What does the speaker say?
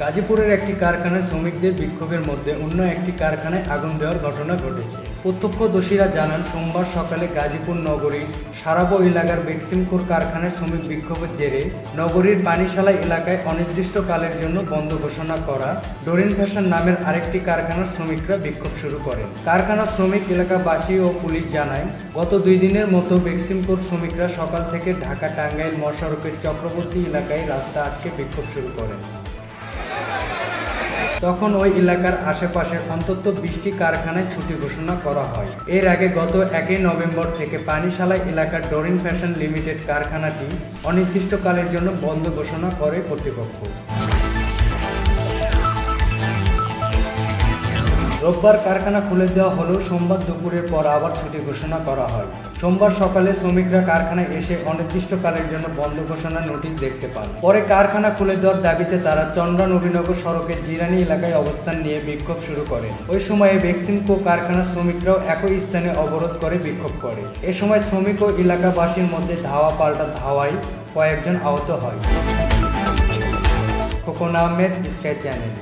গাজীপুরের একটি কারখানার শ্রমিকদের বিক্ষোভের মধ্যে অন্য একটি কারখানায় আগুন দেওয়ার ঘটনা ঘটেছে। প্রত্যক্ষদর্শীরা জানান, সোমবার সকালে গাজীপুর নগরীর সারাবো এলাকার বেক্সিমপুর কারখানার শ্রমিক বিক্ষোভের জেরে নগরীর পানিশালা এলাকায় অনির্দিষ্টকালের জন্য বন্ধ ঘোষণা করা ডোরিন ফ্যাশন নামের আরেকটি কারখানার শ্রমিকরা বিক্ষোভ শুরু করেন কারখানার শ্রমিক, এলাকাবাসী ও পুলিশ জানায়, গত দুই দিনের মতো বেক্সিমপুর শ্রমিকরা সকাল থেকে ঢাকা টাঙ্গাইল মহাসড়কের চক্রবর্তী এলাকায় রাস্তা আটকে বিক্ষোভ শুরু করেন। তখন ওই এলাকার আশেপাশে অন্তত বিশটি কারখানায় ছুটি ঘোষণা করা হয়। এর আগে গত একই নভেম্বর থেকে পানিশালা এলাকার ডোরিন ফ্যাশন লিমিটেড কারখানাটি অনির্দিষ্টকালের জন্য বন্ধ ঘোষণা করে কর্তৃপক্ষ। রোববার কারখানা খুলে দেওয়া হলেও সোমবার দুপুরের পর আবার ছুটি ঘোষণা করা হয়। সোমবার সকালে শ্রমিকরা কারখানায় এসে অনির্দিষ্টকালের জন্য বন্ধ ঘোষণার নোটিশ দেখতে পান। পরে কারখানা খুলে দেওয়ার দাবিতে তারা চন্দ্রা নবীনগর সড়কের জিরানি এলাকায় অবস্থান নিয়ে বিক্ষোভ শুরু করেন ওই সময়ে বেক্সিমকো কারখানার শ্রমিকরাও একই স্থানে অবরোধ করে বিক্ষোভ করে। এ সময় শ্রমিক ও এলাকাবাসীর মধ্যে ধাওয়া পাল্টা ধাওয়ায় কয়েকজন আহত হয়। Khokon Ahmed sky channel.